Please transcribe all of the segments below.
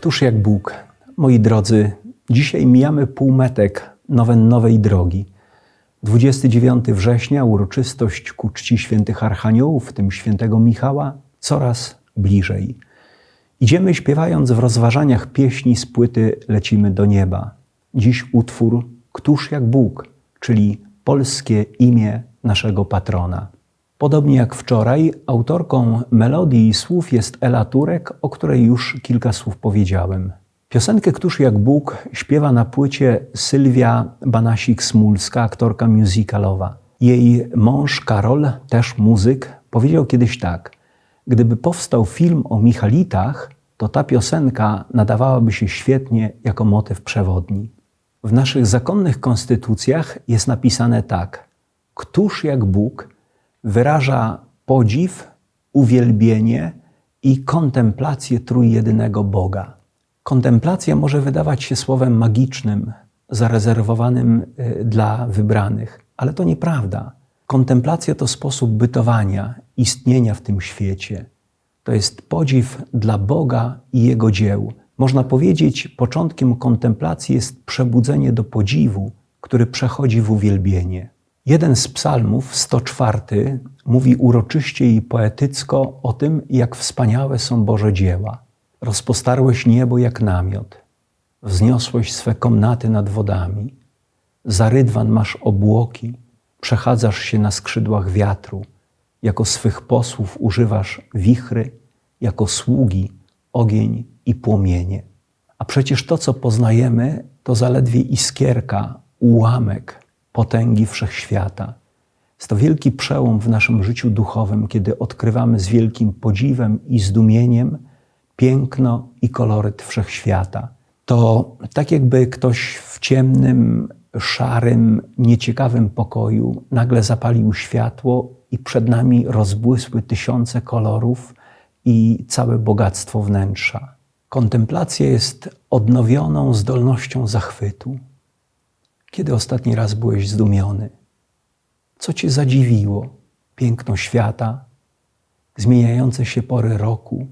Któż jak Bóg? Moi drodzy, dzisiaj mijamy półmetek nowej drogi. 29 września uroczystość ku czci świętych archaniołów, w tym świętego Michała, coraz bliżej. Idziemy śpiewając w rozważaniach pieśni z płyty Lecimy do nieba. Dziś utwór Któż jak Bóg, czyli polskie imię naszego patrona. Podobnie jak wczoraj, autorką melodii i słów jest Ela Turek, o której już kilka słów powiedziałem. Piosenkę Któż jak Bóg śpiewa na płycie Sylwia Banasik-Smulska, aktorka musicalowa. Jej mąż Karol, też muzyk, powiedział kiedyś tak: Gdyby powstał film o Michalitach, to ta piosenka nadawałaby się świetnie jako motyw przewodni. W naszych zakonnych konstytucjach jest napisane tak: Któż jak Bóg wyraża podziw, uwielbienie i kontemplację trójjedynego Boga. Kontemplacja może wydawać się słowem magicznym, zarezerwowanym y, dla wybranych, ale to nieprawda. Kontemplacja to sposób bytowania, istnienia w tym świecie. To jest podziw dla Boga i Jego dzieł. Można powiedzieć, początkiem kontemplacji jest przebudzenie do podziwu, który przechodzi w uwielbienie. Jeden z psalmów, 104, mówi uroczyście i poetycko o tym, jak wspaniałe są Boże dzieła. Rozpostarłeś niebo jak namiot, wzniosłeś swe komnaty nad wodami, za rydwan masz obłoki, przechadzasz się na skrzydłach wiatru, jako swych posłów używasz wichry, jako sługi ogień i płomienie. A przecież to, co poznajemy, to zaledwie iskierka, ułamek potęgi wszechświata. Jest to wielki przełom w naszym życiu duchowym, kiedy odkrywamy z wielkim podziwem i zdumieniem piękno i koloryt wszechświata. To tak jakby ktoś w ciemnym, szarym, nieciekawym pokoju nagle zapalił światło i przed nami rozbłysły tysiące kolorów i całe bogactwo wnętrza. Kontemplacja jest odnowioną zdolnością zachwytu. Kiedy ostatni raz byłeś zdumiony? Co cię zadziwiło? Piękno świata, zmieniające się pory roku,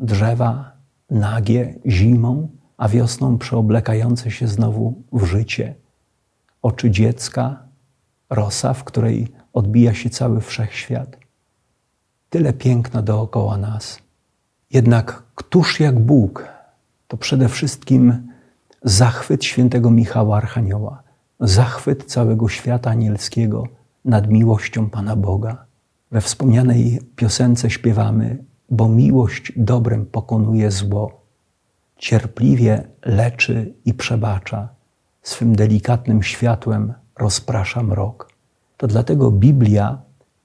drzewa nagie zimą, a wiosną przeoblekające się znowu w życie, oczy dziecka, rosa, w której odbija się cały wszechświat. Tyle piękna dookoła nas. Jednak któż jak Bóg, to przede wszystkim zachwyt świętego Michała Archanioła, zachwyt całego świata anielskiego nad miłością Pana Boga. We wspomnianej piosence śpiewamy, bo miłość dobrem pokonuje zło, cierpliwie leczy i przebacza, swym delikatnym światłem rozprasza mrok. To dlatego Biblia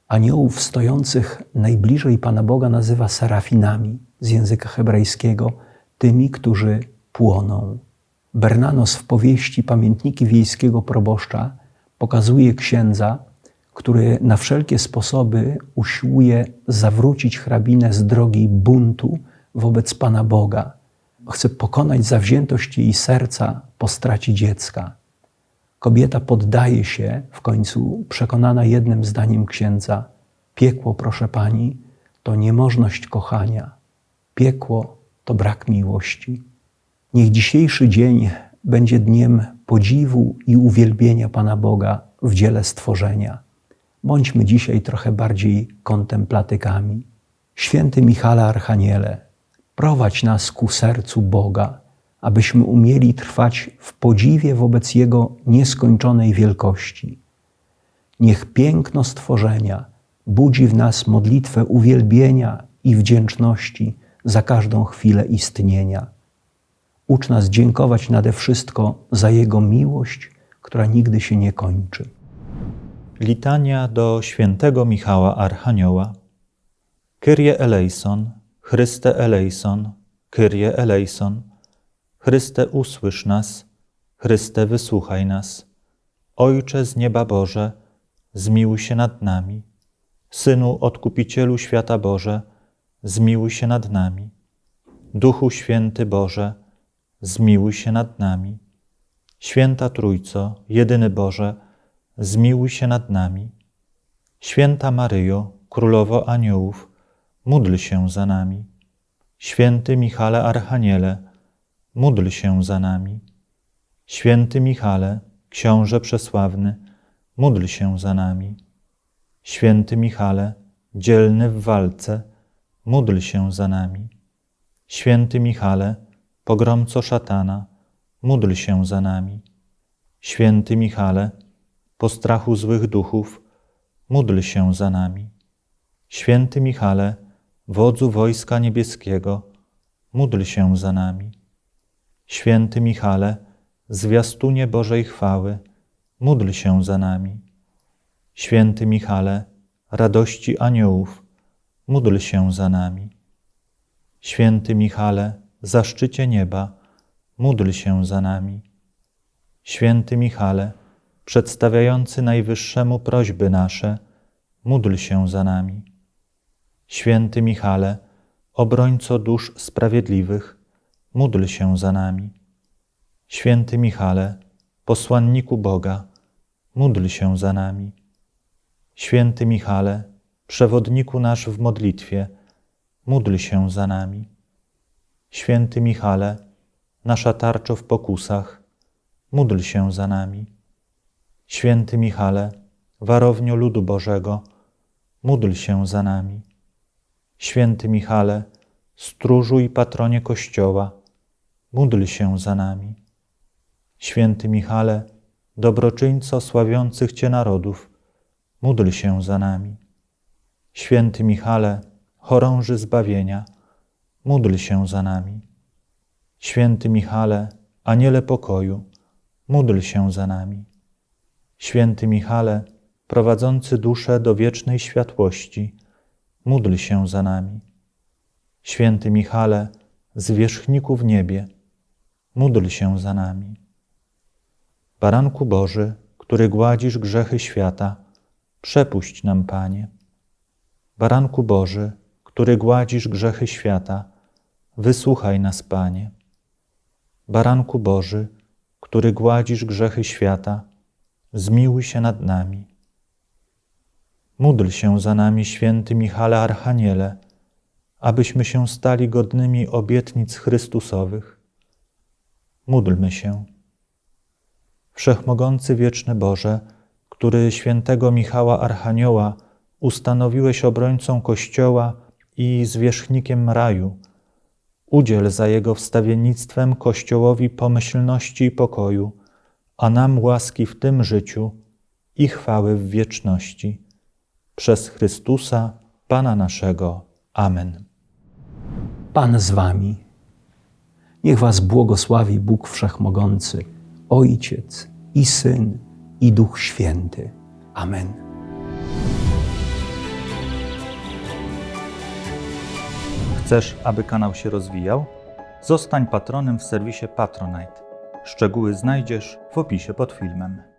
aniołów stojących najbliżej Pana Boga nazywa serafinami z języka hebrajskiego, tymi, którzy płoną. Bernanos w powieści Pamiętniki Wiejskiego Proboszcza pokazuje księdza, który na wszelkie sposoby usiłuje zawrócić hrabinę z drogi buntu wobec Pana Boga. Chce pokonać zawziętość jej serca po stracie dziecka. Kobieta poddaje się w końcu, przekonana jednym zdaniem księdza: Piekło, proszę pani, to niemożność kochania. Piekło to brak miłości. Niech dzisiejszy dzień będzie dniem podziwu i uwielbienia Pana Boga w dziele stworzenia. Bądźmy dzisiaj trochę bardziej kontemplatykami. Święty Michale Archaniele, prowadź nas ku sercu Boga, abyśmy umieli trwać w podziwie wobec Jego nieskończonej wielkości. Niech piękno stworzenia budzi w nas modlitwę uwielbienia i wdzięczności za każdą chwilę istnienia Ucz nas dziękować nade wszystko za Jego miłość, która nigdy się nie kończy. Litania do świętego Michała Archanioła. Kyrie eleison, Chryste eleison, Kyrie eleison. Chryste usłysz nas, Chryste wysłuchaj nas. Ojcze z nieba Boże, zmiłuj się nad nami. Synu Odkupicielu świata Boże, zmiłuj się nad nami. Duchu Święty Boże, zmiłuj się nad nami. Święta Trójco, jedyny Boże, zmiłuj się nad nami. Święta Maryjo, Królowo Aniołów, módl się za nami. Święty Michale Archaniele, módl się za nami. Święty Michale, książę przesławny, módl się za nami. Święty Michale, dzielny w walce, módl się za nami. Święty Michale, pogromco szatana, módl się za nami. Święty Michale, postrachu złych duchów, módl się za nami. Święty Michale, wodzu wojska niebieskiego, módl się za nami. Święty Michale, zwiastunie Bożej chwały, módl się za nami. Święty Michale, radości aniołów, módl się za nami. Święty Michale, zaszczycie nieba, módl się za nami. Święty Michale, przedstawiający Najwyższemu prośby nasze, módl się za nami. Święty Michale, obrońco dusz sprawiedliwych, módl się za nami. Święty Michale, posłanniku Boga, módl się za nami. Święty Michale, przewodniku nasz w modlitwie, módl się za nami. Święty Michale, nasza tarczo w pokusach, módl się za nami. Święty Michale, warownio ludu Bożego, módl się za nami. Święty Michale, stróżu i patronie Kościoła, módl się za nami. Święty Michale, dobroczyńco sławiących Cię narodów, módl się za nami. Święty Michale, chorąży zbawienia, módl się za nami. Święty Michale, aniele pokoju, módl się za nami. Święty Michale, prowadzący duszę do wiecznej światłości, módl się za nami. Święty Michale, zwierzchniku w niebie, módl się za nami. Baranku Boży, który gładzisz grzechy świata, przepuść nam, Panie. Baranku Boży, który gładzisz grzechy świata, wysłuchaj nas, Panie. Baranku Boży, który gładzisz grzechy świata, zmiłuj się nad nami. Módl się za nami, święty Michale Archaniele, abyśmy się stali godnymi obietnic Chrystusowych. Módlmy się. Wszechmogący wieczny Boże, który świętego Michała Archanioła ustanowiłeś obrońcą Kościoła i zwierzchnikiem raju, udziel za jego wstawiennictwem Kościołowi pomyślności i pokoju, a nam łaski w tym życiu i chwały w wieczności. Przez Chrystusa, Pana naszego. Amen. Pan z wami. Niech was błogosławi Bóg Wszechmogący, Ojciec i Syn i Duch Święty. Amen. Chcesz, aby kanał się rozwijał? Zostań patronem w serwisie Patronite. Szczegóły znajdziesz w opisie pod filmem.